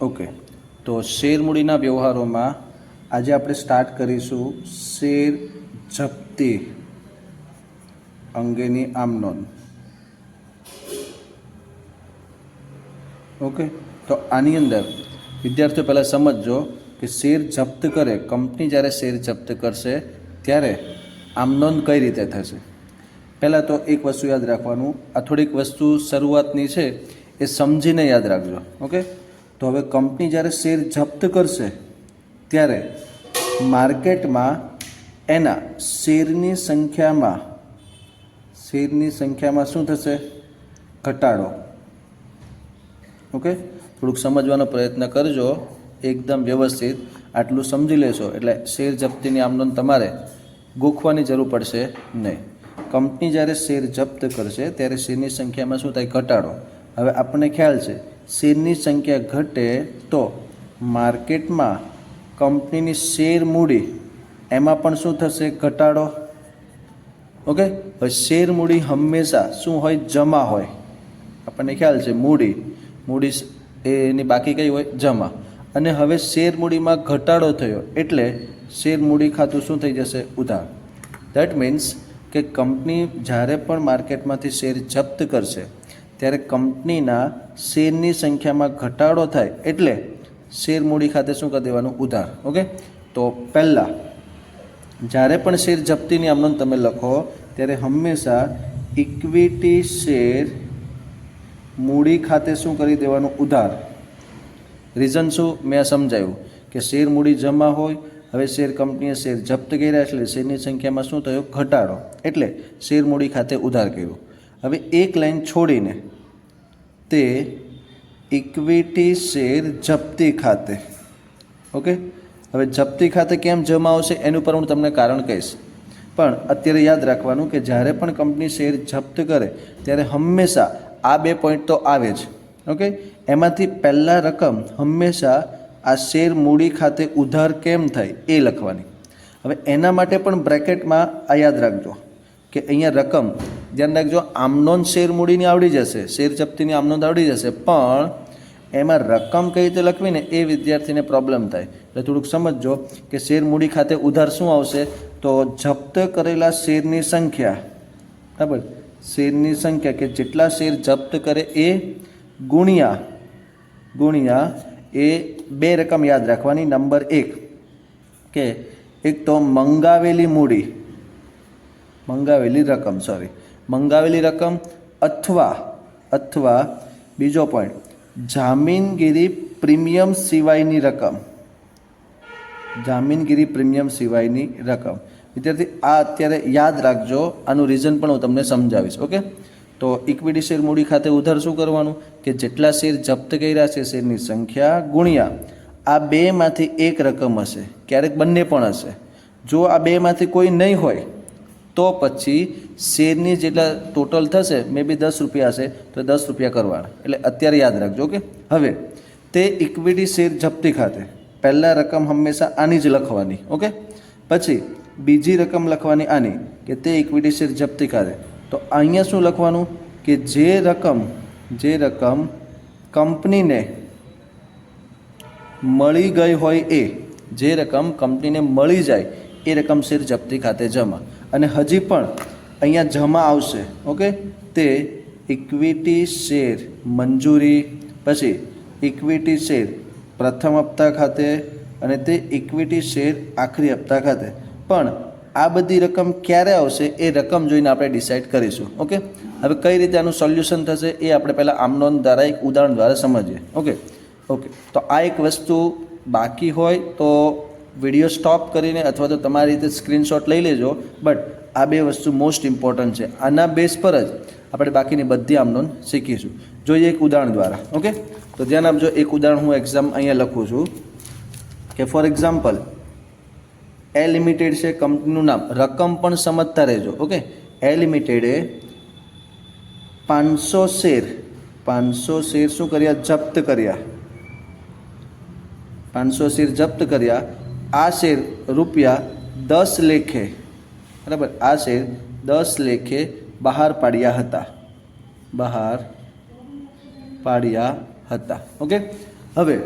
Okay. તો share મૂડીના વ્યવહારોમાં આજે આપણે સ્ટાર્ટ કરીશું શેર જપ્તી અંગેની આમ નોંધ. ઓકે. તો આની અંદર વિદ્યાર્થીઓ પહેલાં સમજજો કે શેર જપ્ત કરે, કંપની જ્યારે શેર જપ્ત કરશે ત્યારે આમ નોંધ કઈ રીતે થશે? પહેલાં તો એક વસ્તુ યાદ રાખવાનું. આ થોડીક વસ્તુ શરૂઆતની છે, એ સમજીને યાદ રાખજો. ઓકે? તો હવે કંપની જ્યારે શેર જપ્ત કરશે, ત્યારે માર્કેટમાં એના શેરની સંખ્યામાં શેરની સંખ્યામાં શું થશે? ઘટાડો. ઓકે? થોડુંક સમજવાનો પ્રયત્ન કરજો. એકદમ વ્યવસ્થિત. આટલું સમજી લેશો. એટલે શેર જપ્તીની આમદન તમારે ગોખવાની જરૂર પડશે નહીં. કંપની જ્યારે શેર જપ્ત કરશે, ત્યારે શેરની સંખ્યામાં શું થાય? ઘટાડો. હવે આપણને ખ્યાલ છે શેરની સંખ્યા ઘટે તો માર્કેટમાં કંપનીની શેર મૂડી, એમાં પણ શું થશે? ઘટાડો. ઓકે? શેર મૂડી હંમેશા શું હોય? જમા હોય. આપણને ખ્યાલ છે, મૂડી. મૂડી એની બાકી કઈ હોય? જમા. અને હવે શેર મૂડીમાં ઘટાડો થયો એટલે શેર મૂડી ખાતું શું થઈ જશે? ઉધાર. દેટ મીન્સ કે કંપની જ્યારે પણ માર્કેટમાંથી શેર જપ્ત કરશે ત્યારે કંપનીના શેરની સંખ્યામાં ઘટાડો થાય એટલે શેર મૂડી ખાતે શું કરી દેવાનું? ઉધાર. ઓકે? તો પહેલાં, જ્યારે પણ શેર જપ્તીની આમનોંધ તમે લખો, ત્યારે હંમેશા ઇક્વિટી શેર મૂડી ખાતે શું કરી દેવાનું? ઉધાર. રીઝન શું? મેં સમજાયું કે શેર મૂડી જમા હોય, હવે શેર કંપનીએ શેર જપ્ત કર્યા એટલે શેરની સંખ્યામાં શું થયો? ઘટાડો. એટલે શેર મૂડી ખાતે ઉધાર કર્યું. હવે એક લાઈન છોડીને તે ઇક્વિટી શેર જપ્તી ખાતે. ઓકે હવે જપ્તી ખાતે કેમ જમા આવશે એનું પર હું તમને કારણ કહીશ. પણ અત્યારે યાદ રાખવાનું કે જ્યારે પણ કંપની શેર જપ્ત કરે, ત્યારે હંમેશા આ બે પોઈન્ટ તો આવે જ. ઓકે એમાંથી પહેલાં રકમ હંમેશા આ શેર મૂડી ખાતે ઉધાર કેમ થાય એ લખવાની. હવે એના માટે પણ બ્રેકેટમાં આ યાદ રાખજો કે અહીંયા રકમ ધ્યાન રાખજો, આમનોન શેર મૂડીની આવડી જશે, શેર જપ્તીની આમનોંધ આવડી જશે, પણ એમાં રકમ કઈ રીતે લખવી ને એ વિદ્યાર્થીને પ્રોબ્લેમ થાય. એટલે થોડુંક સમજજો કે શેર મૂડી ખાતે ઉધાર શું આવશે? તો જપ્ત કરેલા શેરની સંખ્યા, બરાબર? શેરની સંખ્યા કે જેટલા શેર જપ્ત કરે એ ગુણ્યા ગુણ્યા એ બે રકમ યાદ રાખવાની, નંબર એક. કે એક તો મંગાવેલી મૂડી, મંગાવેલી રકમ સોરી મંગાવેલી રકમ અથવા અથવા બીજો પોઈન્ટ જામીનગીરી પ્રીમિયમ સિવાયની રકમ. જામીનગીરી પ્રીમિયમ સિવાયની રકમ. વિદ્યાર્થી, આ અત્યારે યાદ રાખજો. આનું રીઝન પણ હું તમને સમજાવીશ ઓકે તો ઇક્વિટી શેર મૂડી ખાતે ઉધાર શું કરવાનું? કે જેટલા શેર જપ્ત કર્યા છે, શેરની સંખ્યા ગુણ્યા. આ બેમાંથી એક રકમ હશે. ક્યારેક બંને પણ હશે. જો આ બેમાંથી કોઈ નહીં હોય તો પછી શેરની જેટલા ટોટલ થશે, મે બી દસ રૂપિયા હશે, તો દસ રૂપિયા કરવાના. એટલે અત્યારે યાદ રાખજો, ઓકે? હવે, તે ઇક્વિટી શેર જપ્તી ખાતે પહેલાં રકમ હંમેશા આની જ લખવાની, ઓકે? પછી, બીજી રકમ લખવાની આની, કે તે ઇક્વિટી શેર જપ્તી ખાતે. તો અહીંયા શું લખવાનું? કે જે રકમ જે રકમ કંપનીને મળી ગઈ હોય એ, જે રકમ કંપનીને મળી જાય, એ રકમ શેર જપ્તી ખાતે જમા. અને હજી પણ અહીંયા જમા આવશે, ઓકે? તે ઇક્વિટી શેર મંજૂરી, પછી ઇક્વિટી શેર પ્રથમ હપ્તા ખાતે અને તે ઇક્વિટી શેર આખરી હપ્તા ખાતે. પણ આ બધી રકમ ક્યારે આવશે એ રકમ જોઈને આપણે ડિસાઇડ કરીશું, ઓકે? હવે કઈ રીતે આનું સોલ્યુશન થશે એ આપણે પહેલાં આમનોન દ્વારા એક ઉદાહરણ દ્વારા સમજીએ, ઓકે? ઓકે, તો આ એક વસ્તુ બાકી હોય તો વીડિયો સ્ટોપ કરીને અથવા તો તમારી રીતે સ્ક્રીનશોટ લઈ લેજો, બટ આ બે વસ્તુ મોસ્ટ ઇમ્પોર્ટન્ટ છે. આના બેઝ પર જ આપણે બાકીની બધી આમનોન શીખીશું. જોઈએ એક ઉદાહરણ દ્વારા ઓકે તો ધ્યાન આપજો, એક ઉદાહરણ હું એક્ઝામ અહીંયા લખું છું. કે ફોર એક્ઝામ્પલ એ લિમિટેડ છે કંપનીનું નામ. રકમ પણ સમજતા રહેજો ઓકે એ લિમિટેડે પાંચસો શેર પાંચસો શેર શું કર્યા? જપ્ત કર્યા. પાંચસો શેર જપ્ત કર્યા. આ શેર રૂપિયા દસ લેખે, બરાબર આ શેર દસ લેખે બહાર પાડ્યા હતા. બહાર પાડ્યા હતા. ઓકે? હવે,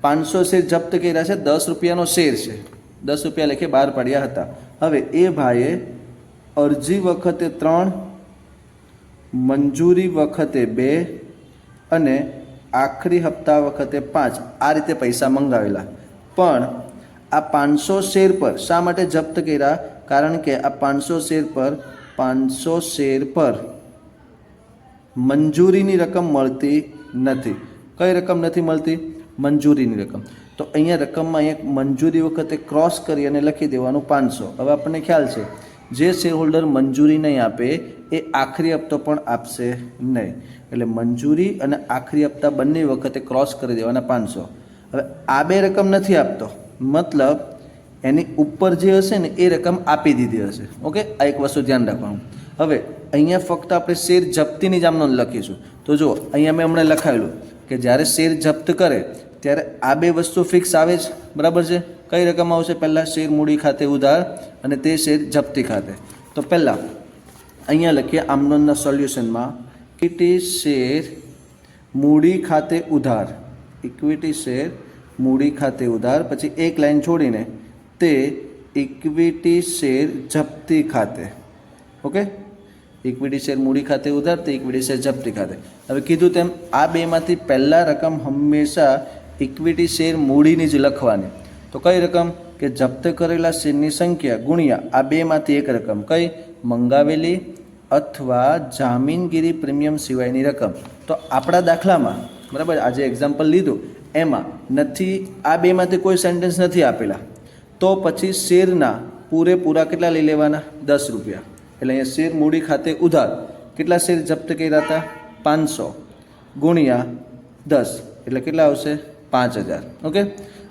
પાંચસો શેર જપ્ત કર્યા છે, દસ રૂપિયાનો શેર છે. દસ રૂપિયા લેખે બહાર પાડ્યા હતા. હવે એ ભાઈએ અરજી વખતે ત્રણ, મંજૂરી વખતે બે અને આખરી હપ્તા વખતે પાંચ આ રીતે પૈસા મંગાવેલા. પણ આ પાંચસો શેર પર શા માટે જપ્ત કર્યા? કારણ કે આ પાંચસો શેર પર પાંચસો શેર પર મંજૂરીની રકમ મળતી નથી. કઈ રકમ નથી મળતી? મંજૂરીની રકમ. તો અહીંયા રકમમાં એક મંજૂરી વખતે ક્રોસ કરી અને લખી દેવાનું પાંચસો. હવે આપણને ખ્યાલ છે, જે શેર હોલ્ડર મંજૂરી નહીં આપે, એ આખરી હપ્તો પણ આપશે નહીં. એટલે મંજૂરી અને આખરી હપ્તા બંને વખતે ક્રોસ કરી દેવાના પાંચસો. હવે આ બે રકમ નથી આપતો. મતલબ એની ઉપર જે હશે ને એ રકમ આપી દીધી હશે. ઓકે? આ એક વસ્તુ ધ્યાન રાખવાનું. હવે, અહીંયા ફક્ત આપણે શેર જપ્તીની જ આમ નોંધ લખીશું. તો જો અહીંયા મેં હમણાં લખાયેલું કે જ્યારે શેર જપ્ત કરે, ત્યારે આ બે વસ્તુ ફિક્સ આવે જ. બરાબર છે? કઈ રકમ આવશે પહેલાં? શેર મૂડી ખાતે ઉધાર અને તે શેર જપ્તી ખાતે. તો પહેલાં, અહીંયા લખીએ આમનોનના સોલ્યુશનમાં ઇક્વિટી શેર મૂડી ખાતે ઉધાર. ઇક્વિટી શેર મૂડી ખાતે ઉધાર, પછી એક લાઈન છોડીને તે ઇક્વિટી શેર જપ્તી ખાતે. ઓકે? ઇક્વિટી શેર મૂડી ખાતે ઉધાર, તે ઇક્વિટી શેર જપ્તી ખાતે. હવે કીધું તેમ આ બેમાંથી પહેલાં રકમ હંમેશા ઇક્વિટી શેર મૂડીની જ લખવાની. તો કઈ રકમ? કે જપ્ત કરેલા શેરની સંખ્યા ગુણ્યા આ બેમાંથી એક રકમ. કઈ? મંગાવેલી અથવા જામીનગીરી પ્રીમિયમ સિવાયની રકમ. તો આપણા દાખલામાં, બરાબર, આજે એક્ઝામ્પલ લીધું. એમાં નથી, આ બેમાંથી કોઈ સેન્ટેન્સ નથી આપેલા. તો પછી શેરના પૂરેપૂરા કેટલા લઈ લેવાના? દસ રૂપિયા. એટલે અહીંયા શેર મૂડી ખાતે ઉધાર. કેટલા શેર જપ્ત કર્યા હતા? પાંચસો. ગુણ્યા દસ. એટલે કેટલા આવશે? પાંચ હજાર. ઓકે?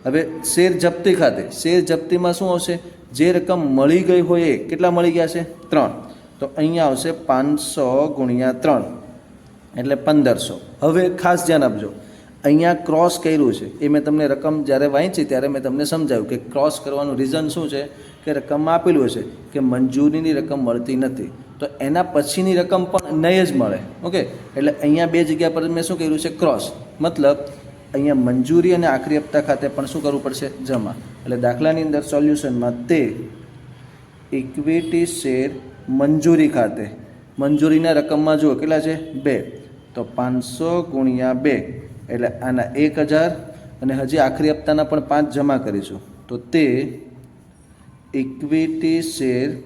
હવે શેર જપ્તી ખાતે. શેર જપ્તીમાં શું આવશે? જે રકમ મળી ગઈ હોય એ કેટલા મળી ગયા છે? ત્રણ. તો અહીંયા આવશે પાંચસો ગુણ્યા ત્રણ. એટલે પંદરસો. હવે ખાસ ધ્યાન આપજો. અહીંયા ક્રોસ કર્યું છે. એ મેં તમને રકમ જ્યારે વાંચી ત્યારે મેં તમને સમજાવ્યું કે ક્રોસ કરવાનું રીઝન શું છે? કે રકમમાં આપેલું છે કે મંજૂરીની રકમ મળતી નથી. તો એના પછીની રકમ પણ નહીં જ મળે. ઓકે? એટલે અહીંયા બે જગ્યા પર મેં શું કર્યું છે? ક્રોસ મતલબ અહીંયા મંજૂરી અને આખરી હપ્તા ખાતે પણ શું કરવું પડશે? જમા. એટલે દાખલાની અંદર સોલ્યુશનમાં તે ઇક્વિટી શેર મંજૂરી ખાતે. મંજૂરીના રકમમાં જુઓ, કેટલા છે? બે. તો પાંચસો ગુણ્યા બે. એટલે આના એક હજાર અને હજી આખરી હપ્તાના પણ પાંચ જમા કરીશું. તો તે ઇક્વિટી શેર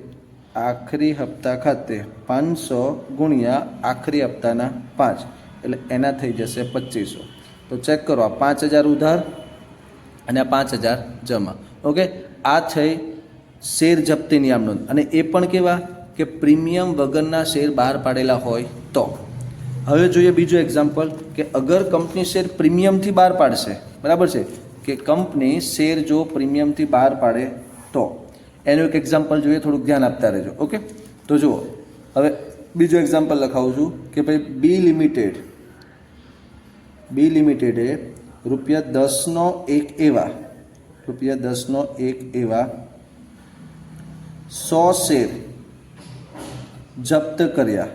આખરી હપ્તા ખાતે પાંચસો ગુણ્યા આખરી હપ્તાના પાંચ. એટલે એના થઈ જશે પચીસો. તો ચેક કરો, આ પાંચ હજાર ઉધાર અને આ પાંચ હજાર જમા. ઓકે? આ થઈ શેર જપ્તીની આમ નોંધ અને એ પણ કેવા? કે પ્રીમિયમ વગરના શેર બહાર પાડેલા હોય તો. હવે જોઈએ બીજું એક્ઝામ્પલ કે અગર કંપની શેર પ્રીમિયમથી બહાર પાડશે, બરાબર છે? કે કંપની શેર જો પ્રીમિયમથી બહાર પાડે તો. એનું એક એક્ઝામ્પલ જોઈએ, થોડુંક ધ્યાન આપતા રહેજો, ઓકે? તો જુઓ, હવે બીજું એક્ઝામ્પલ લખાવું છું કે ભાઈ બી લિમિટેડ બી લિમિટેડે રૂપિયા દસનો એક એવા, રૂપિયા દસનો એક એવા સો શેર જપ્ત કર્યા.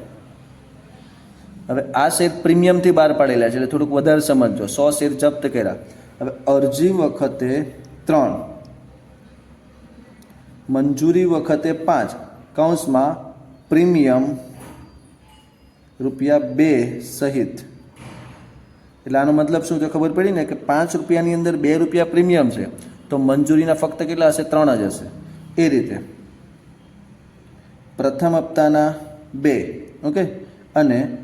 હવે આ શેર પ્રીમિયમથી બહાર પાડેલા છે, એટલે થોડુંક વધારે સમજજો. સો શેર જપ્ત કર્યા. હવે અરજી વખતે ત્રણ. મંજૂરી વખતે પાંચ. કૌંસમાં પ્રીમિયમ રૂપિયા બે સહિત. એટલે આનો મતલબ શું છે? ખબર પડી ને કે પાંચ રૂપિયાની અંદર બે રૂપિયા પ્રીમિયમ છે. તો મંજૂરીના ફક્ત કેટલા હશે? ત્રણ જ હશે. એ રીતે. પ્રથમ હપ્તાના બે. ઓકે? અને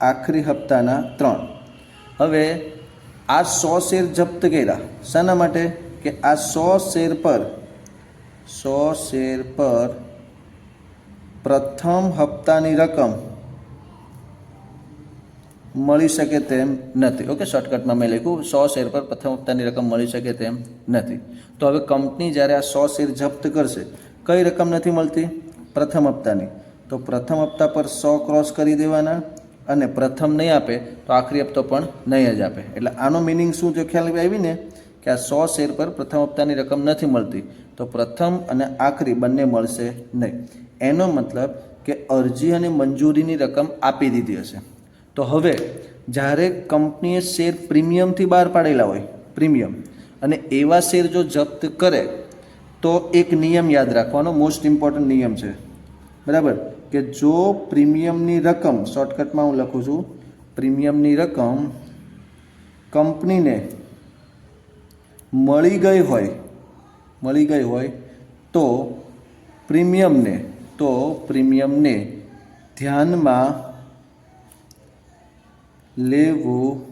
આખરી હપ્તાના ત્રણ. હવે આ સો શેર જપ્ત કર્યા. શાના માટે? કે આ સો શેર પર, સો શેર પર પ્રથમ હપ્તાની રકમ મળી શકે તેમ નથી. ઓકે, શોર્ટકટમાં મેં લખ્યું, સો શેર પર પ્રથમ હપ્તાની રકમ મળી શકે તેમ નથી. તો હવે કંપની જ્યારે આ સો શેર જપ્ત કરશે, કઈ રકમ નથી મળતી? પ્રથમ હપ્તાની. તો પ્રથમ હપ્તા પર સો ક્રોસ કરી દેવાના. અને પ્રથમ નહીં આપે, તો આખરી હપ્તો પણ નહીં જ આપે. એટલે આનો મિનિંગ શું જો ખ્યાલ આવી ને કે આ સો શેર પર પ્રથમ હપ્તાની રકમ નથી મળતી, તો પ્રથમ અને આખરી બંને મળશે નહીં. એનો મતલબ કે અરજી અને મંજૂરીની રકમ આપી દીધી હશે. તો હવે, જ્યારે કંપનીએ શેર પ્રીમિયમથી બહાર પાડેલા હોય, પ્રીમિયમ, અને એવા શેર જો જપ્ત કરે, તો એક નિયમ યાદ રાખવાનો મોસ્ટ ઇમ્પોર્ટન્ટ નિયમ છે. બરાબર? કે જો પ્રીમિયમની રકમ, શોર્ટકટમાં હું લખું છું, પ્રીમિયમની રકમ કંપનીને મળી ગઈ હોય, મળી ગઈ હોય તો પ્રીમિયમને તો પ્રીમિયમને ધ્યાનમાં લેવું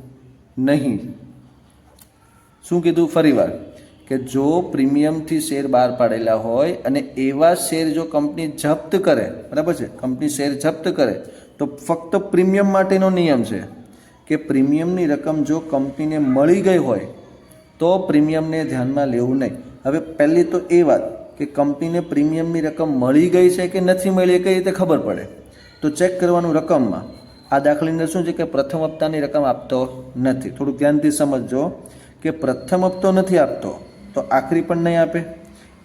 નહીં. શું કીધું? ફરીવાર. કે જો પ્રીમિયમથી શેર બહાર પાડેલા હોય અને એવા શેર જો કંપની જપ્ત કરે, બરાબર છે? કંપની શેર જપ્ત કરે, તો ફક્ત પ્રીમિયમ માટેનો નિયમ છે કે પ્રીમિયમની રકમ જો કંપનીને મળી ગઈ હોય, તો પ્રીમિયમને ધ્યાનમાં લેવું નહીં. હવે પહેલી તો એ વાત કે કંપનીને પ્રીમિયમની રકમ મળી ગઈ છે કે નથી મળી એ કઈ રીતે ખબર પડે? તો ચેક કરવાનું રકમમાં. આ દાખલાની શું છે કે પ્રથમ હપ્તાની રકમ આપતો નથી. થોડુંક ધ્યાનથી સમજજો કે પ્રથમ હપ્તો નથી આપતો. તો આખરી પણ નહીં આપે?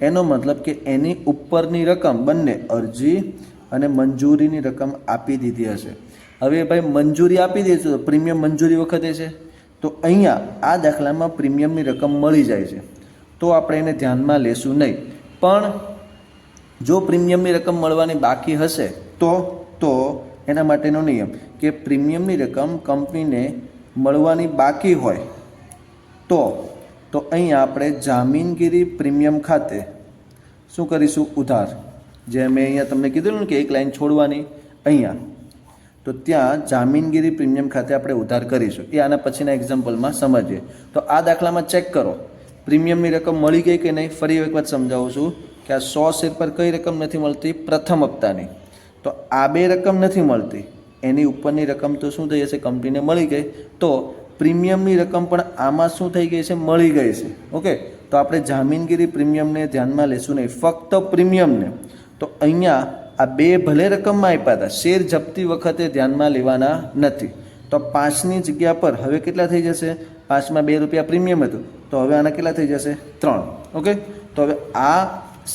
એનો મતલબ કે એની ઉપરની રકમ બંને અરજી અને મંજૂરીની રકમ આપી દીધી હશે. હવે ભાઈ, મંજૂરી આપી દઈશું તો પ્રીમિયમ મંજૂરી વખતે છે. તો અહીંયા આ દાખલામાં પ્રીમિયમની રકમ મળી જાય છે. તો આપણે એને ધ્યાનમાં લેશું નહીં. પણ જો પ્રીમિયમની રકમ મળવાની બાકી હશે, તો તો એના માટેનો નિયમ કે પ્રીમિયમની રકમ કંપનીને મળવાની બાકી હોય, તો તો અહીંયા આપણે જામીનગીરી પ્રીમિયમ ખાતે શું કરીશું? ઉધાર. જે મેં અહીંયા તમને કીધું ને કે એક લાઈન છોડવાની, અહીંયા. તો ત્યાં જામીનગીરી પ્રીમિયમ ખાતે આપણે ઉધાર કરીશું. એ આના પછીના એક્ઝામ્પલમાં સમજીએ. તો આ દાખલામાં ચેક કરો. પ્રીમિયમની રકમ મળી ગઈ કે નહીં? ફરી એક વાત સમજાવું છું કે આ સો શેર પર કઈ રકમ નથી મળતી? પ્રથમ હપ્તાની. તો આ બે રકમ નથી મળતી. એની ઉપરની રકમ તો શું થઈ જશે? કંપનીને મળી ગઈ. તો પ્રીમિયમની રકમ પણ આમાં શું થઈ ગઈ છે? મળી ગઈ છે. ઓકે? તો આપણે જામીનગીરી પ્રીમિયમને ધ્યાનમાં લેશું નહીં. ફક્ત પ્રીમિયમને. તો અહીંયા આ બે ભલે રકમમાં આપ્યા હતા, શેર જપ્તી વખતે ધ્યાનમાં લેવાના નથી. તો પાંચની જગ્યા પર હવે કેટલા થઈ જશે? પાંચમાં બે રૂપિયા પ્રીમિયમ હતું. તો હવે આના કેટલા થઈ જશે? ત્રણ. ઓકે? તો હવે આ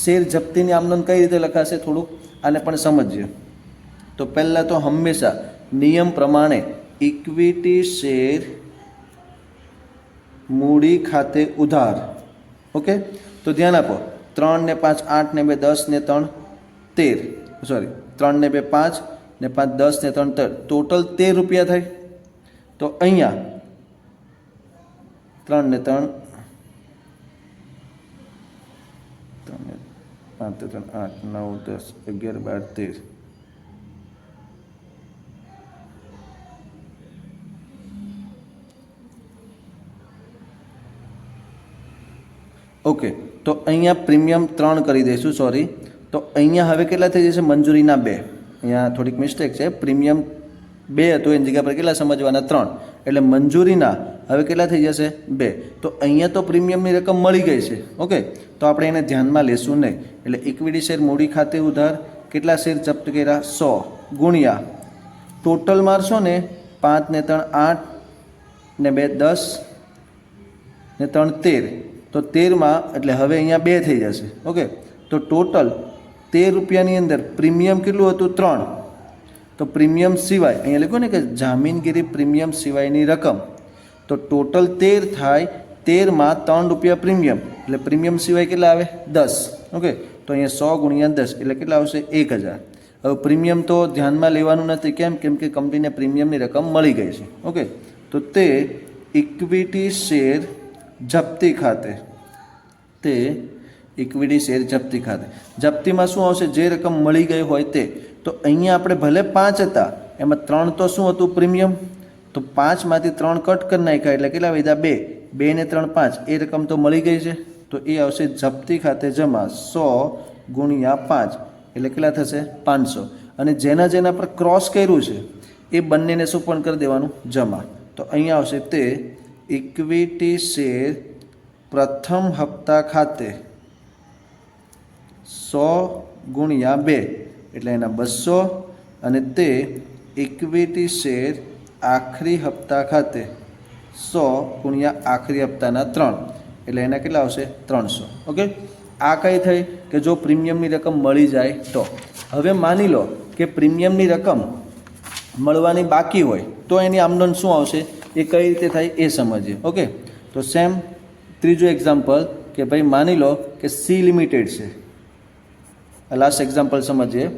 શેર જપ્તીની આમદન કઈ રીતે લખાશે થોડુંક? આને પણ સમજીએ. તો પહેલાં તો હંમેશા નિયમ પ્રમાણે ઇક્વિટી શેર મૂડી ખાતે ઉધાર. ઓકે? તો ધ્યાન આપો. ત્રણ ને પાંચ, આઠ ને બે, દસ ને ત્રણ, તેર. સોરી ત્રણ ને બે, પાંચ ને પાંચ, દસ ને ત્રણ, તેર. ટોટલ તેર રૂપિયા થાય. તો અહીંયા ત્રણ ને ત્રણ ત્રણ પાંચ ત્રણ, આઠ, નવ, દસ, અગિયાર, બાર, તેર. ઓકે તો અહીંયા પ્રીમિયમ ત્રણ કરી દઈશું સોરી તો અહીંયા હવે કેટલા થઈ જશે? મંજૂરીના બે. અહીંયા થોડીક મિસ્ટેક છે. પ્રીમિયમ બે હતું, એની જગ્યા પર કેટલા સમજવાના? ત્રણ. એટલે મંજૂરીના હવે કેટલા થઈ જશે? બે. તો અહીંયા તો પ્રીમિયમની રકમ મળી ગઈ છે. ઓકે તો આપણે એને ધ્યાનમાં લેશું નહીં. એટલે ઇક્વિટી શેર મૂડી ખાતે ઉધાર, કેટલા શેર જપ્ત કર્યા? સો. ગુણ્યા. ટોટલ મારશો ને પાંચ ને ત્રણ આઠ ને બે દસ ને ત્રણ તેર. તો તેરમાં, એટલે હવે અહીંયા બે થઈ જશે, ઓકે? તો ટોટલ તેર રૂપિયાની અંદર પ્રીમિયમ કેટલું હતું? ત્રણ. તો પ્રીમિયમ સિવાય, અહીંયા લખ્યું ને કે જામીનગીરી પ્રીમિયમ સિવાયની રકમ. તો ટોટલ તેર થાય, તેરમાં ત્રણ રૂપિયા પ્રીમિયમ. એટલે પ્રીમિયમ સિવાય કેટલા આવે? દસ. ઓકે? તો અહીંયા સો ગુણ્યા દસ, એટલે કેટલા આવશે? એક હજાર. હવે પ્રીમિયમ તો ધ્યાનમાં લેવાનું નથી. કેમ? કેમ કે કંપનીને પ્રીમિયમની રકમ મળી ગઈ છે. ઓકે? તો તે ઇક્વિટી શેર જપ્તી ખાતે. તે ઇક્વિટી શેર જપ્તી ખાતે. જપ્તીમાં શું આવશે? જે રકમ મળી ગઈ હોય તે. તો અહીંયા આપણે ભલે પાંચ હતા, એમાં ત્રણ તો શું હતું પ્રીમિયમ? તો પાંચમાંથી ત્રણ કટ કરી નાખ્યા, એટલે કેટલા વધ્યા બે. બે ને ત્રણ પાંચ. એ રકમ તો મળી ગઈ છે. તો એ આવશે જપ્તી ખાતે જમા સો ગુણ્યા પાંચ. એટલે કેટલા થશે? પાંચસો. અને જેના જેના પર ક્રોસ કર્યું છે, એ બંનેને શું પણ કરી દેવાનું? જમા. તો અહીંયા આવશે તે ઇક્વિટી શેર પ્રથમ હપ્તા ખાતે સો ગુણ્યા બે એટલે એના બસો અને તે ઇક્વિટી શેર આખરી હપ્તા ખાતે સો ગુણ્યા આખરી હપ્તાના ત્રણ એટલે એના કેટલા આવશે? ત્રણસો. ઓકે આ કઈ થઈ? કે જો પ્રીમિયમની રકમ મળી જાય તો. હવે માની લો કે પ્રીમિયમની રકમ મળવાની બાકી હોય તો એની આમદન શું આવશે? એ કઈ રીતે થાય એ સમજીએ. ઓકે? તો સેમ ત્રીજું એક્ઝામ્પલ કે ભાઈ માની લો કે સી લિમિટેડ છે. લાસ્ટ એક્ઝામ્પલ સમજીએ.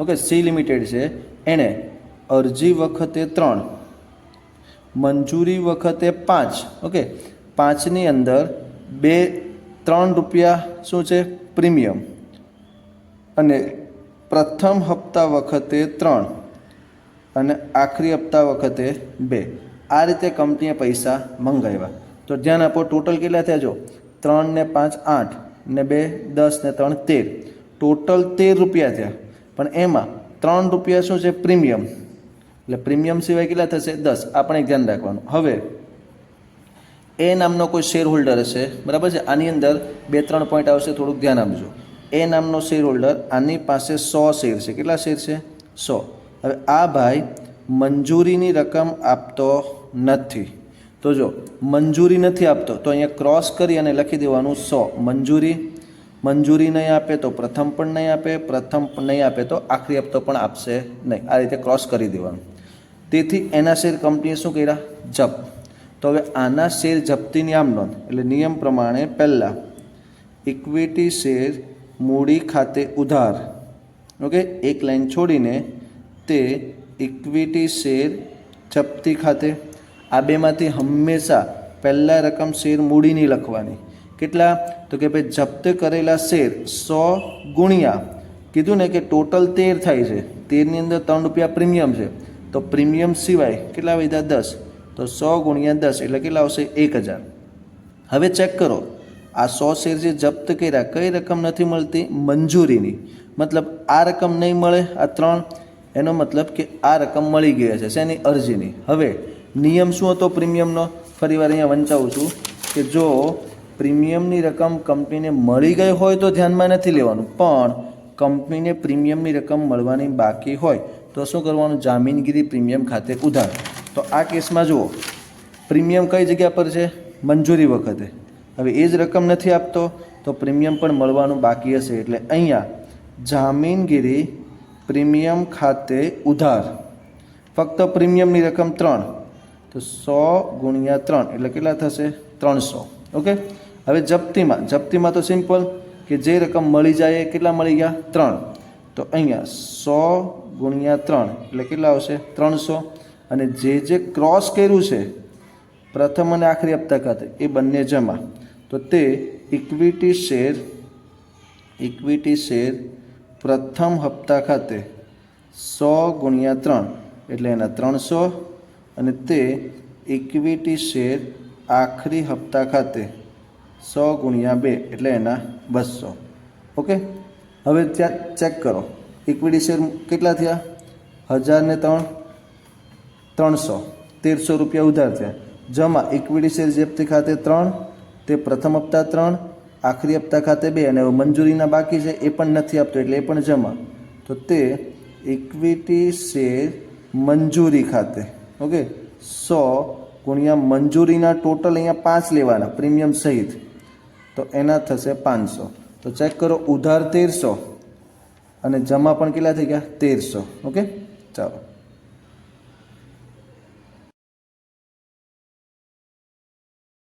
ઓકે સી લિમિટેડ છે. એણે અરજી વખતે ત્રણ, મંજૂરી વખતે પાંચ. ઓકે? પાંચની અંદર બે, ત્રણ રૂપિયા શું છે? પ્રીમિયમ. અને પ્રથમ હપ્તા વખતે ત્રણ અને આખરી હપ્તા વખતે બે. આ રીતે કંપનીએ પૈસા મંગાવ્યા. તો ધ્યાન આપો, ટોટલ કેટલા થયા જો? ત્રણ ને પાંચ, આઠ ને બે, દસ ને ત્રણ, તેર. ટોટલ તેર રૂપિયા થયા. પણ એમાં ત્રણ રૂપિયા શું છે? પ્રીમિયમ. એટલે પ્રીમિયમ સિવાય કેટલા થશે? દસ. આપણે ધ્યાન રાખવાનું. હવે, એ નામનો કોઈ શેર હોલ્ડર હશે, બરાબર છે? આની અંદર બે, ત્રણ પોઈન્ટ આવશે, થોડુંક ધ્યાન આપજો. એ નામનો શેર હોલ્ડર આની પાસે સો શેર છે. કેટલા શેર છે? સો. હવે આ ભાઈ મંજૂરીની રકમ આપતો નથી. તો જો, મંજૂરી નથી આપતો, તો અહીંયા ક્રોસ કરી અને લખી દેવાનું સો. મંજૂરી? મંજૂરી નહીં આપે તો પ્રથમ પણ નહીં આપે, પ્રથમ નહીં આપે તો આખરી હપ્તો પણ આપશે નહીં. આ રીતે ક્રોસ કરી દેવાનું. તેથી એના શેર કંપનીએ શું કર્યા? જપ. તો હવે આના શેર જપ્તીની આમ નોંધ. એટલે નિયમ પ્રમાણે પહેલાં ઇક્વિટી શેર મૂડી ખાતે ઉધાર. ઓકે એક લાઈન છોડીને તે ઇક્વિટી શેર જપ્તી ખાતે આ બેમાંથી હંમેશા પહેલાં રકમ શેર મૂડીની લખવાની. કેટલા? તો કે ભાઈ, જપ્ત કરેલા શેર સો ગુણ્યા. કીધું ને કે ટોટલ તેર થાય છે. તેરની અંદર ત્રણ રૂપિયા પ્રીમિયમ છે. તો પ્રીમિયમ સિવાય કેટલા વધ્યા દસ. તો સો ગુણ્યા દસ એટલે કેટલા આવશે? એક હજાર. હવે ચેક કરો. આ સો શેર જે જપ્ત કર્યા, કઈ રકમ નથી મળતી? મંજૂરીની. મતલબ આ રકમ નહીં મળે? આ ત્રણ. એનો મતલબ કે આ રકમ મળી ગઈ છે. શેની? અરજીની. હવે નિયમ શું હતો પ્રીમિયમનો? ફરી વાર અહીંયા વંચાવું છું કે જો પ્રીમિયમની રકમ કંપનીને મળી ગઈ હોય તો ધ્યાનમાં નથી લેવાનું. પણ કંપનીને પ્રીમિયમની રકમ મળવાની બાકી હોય તો શું કરવાનું? જામીનગીરી પ્રીમિયમ ખાતે ઉધાર. તો આ કેસમાં જુઓ, પ્રીમિયમ કઈ જગ્યા પર છે? મંજૂરી વખતે. હવે એ જ રકમ નથી આપતો, તો પ્રીમિયમ પણ મળવાનું બાકી હશે. એટલે અહીંયા જામીનગીરી પ્રીમિયમ ખાતે ઉધાર. ફક્ત પ્રીમિયમની રકમ ત્રણ. તો સો ગુણ્યા ત્રણ, એટલે કેટલા થશે? ત્રણસો. ઓકે? હવે જપ્તીમાં જપ્તીમાં તો સિમ્પલ કે જે રકમ મળી જાય એ કેટલા મળી ગયા? ત્રણ. તો અહીંયા સો ગુણ્યા ત્રણ, એટલે કેટલા આવશે? ત્રણસો. અને જે જે ક્રોસ કર્યું છે, પ્રથમ અને આખરી હપ્તા ખાતે, એ બંને જમા. તો તે ઇક્વિટી શેર ઇક્વિટી શેર પ્રથમ હપ્તા ખાતે સો ગુણ્યા ત્રણ, એટલે એના ત્રણસો. અને તે ઇક્વિટી શેર આખરી હપ્તા ખાતે સો ગુણ્યા બે એટલે એના બસો. ઓકે હવે ત્યાં ચેક કરો. ઇક્વિટી શેર કેટલા થયા? હજારને ત્રણ, ત્રણસો. તેરસો રૂપિયા ઉધાર થયા. જમા ઇક્વિટી શેર જપ્તી ખાતે ત્રણ, તે પ્રથમ હપ્તા ત્રણ, આખરી હપ્તા ખાતે બે અને મંજૂરીના બાકી છે, એ પણ નથી આપતો એટલે એ પણ જમા. તો તે ઇક્વિટી શેર મંજૂરી ખાતે ઓકે? સો ગુણ્યા મંજૂરીના ટોટલ અહીંયા પાંચ લેવાના, પ્રીમિયમ સહિત. તો એના થશે પાંચસો. તો ચેક કરો, ઉધાર તેરસો. અને જમા પણ કેટલા થઈ ગયા? તેરસો. ઓકે? ચાલો.